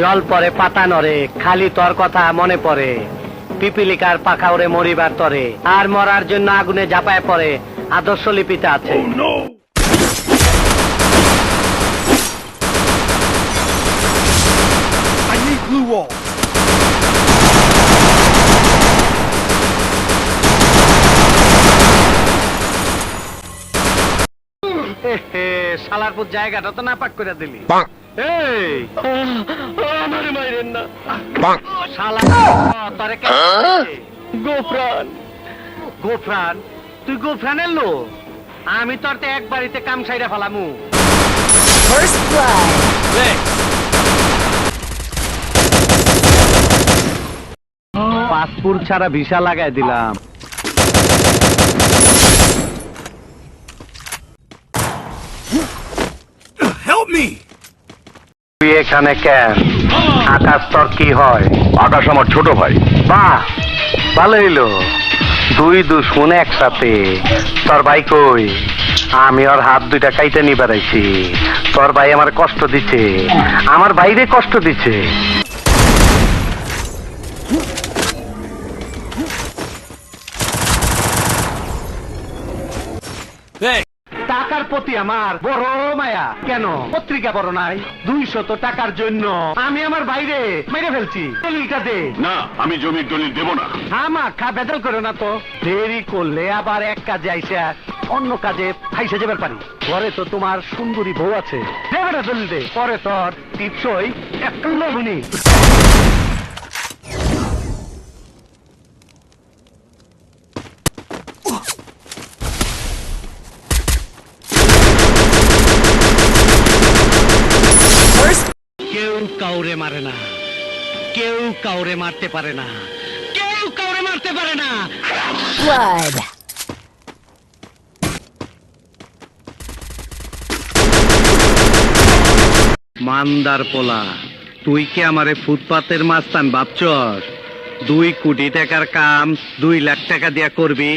জল পরে পাতা নরে খালি তর কথা মনে পড়ে। পিপিলিকার পাখা ওরে মরিবার তরে আর মরার জন্য আগুনে ঝাঁপায় পড়ে আদর্শ লিপিতে আছে। Glue wall. হে, শালারপুর জায়গাটা তো নাপাক করে দিলি। এই! আমার মাইরেন না। শালা তরে গোফরান। গোফরান? তুই গোফরানের লো আমি তোর তো এক বাড়িতে কাম সাইরা ফেলামু. পাসপোর্ট ছাড়া ভিসা লাগাই দিলাম। Help me! তুই এখানে কেন? আকাশ তোর কি হয়? আকাশ আমার ছোট ভাই। বাহ ভালো হইল দুই দুশ্মন একসাথে। তোর ভাই কই? আমি ওর হাত দুইটা কাইতে নি বেড়াইছি। তোর ভাই আমার কষ্ট দিচ্ছে। আমার বাইরে কষ্ট দিচ্ছে। টাকার প্রতি আমার বড় মায়া। কেন? পত্রিকা বড় নাই দুইশত টাকার জন্য। আমি আমার বাইরে মেরে ফেলছি। দলিলটা দে। না আমি জমির দলিল দেব না। আমা খা বেদল করো না তো। দেরি করলে আবার এক কাজে আইসা অন্য কাজে ফাইসে যাবার পারি। ঘরে তো তোমার সুন্দরী বউ আছে। দেবেটা দলিল দে। পরে তোর টিপসই একটু লবণী কেউ কাউরে মারে না কেউ কাউরে মারতে পারে না কেউ কাউরে মারতে পারে না blood. মান্দার পোলা তুই কি আমারে ফুটপাতের মাস্তান ভাবছস দুই কোটি টাকার কাম দুই লাখ টাকা দিয়া করবি.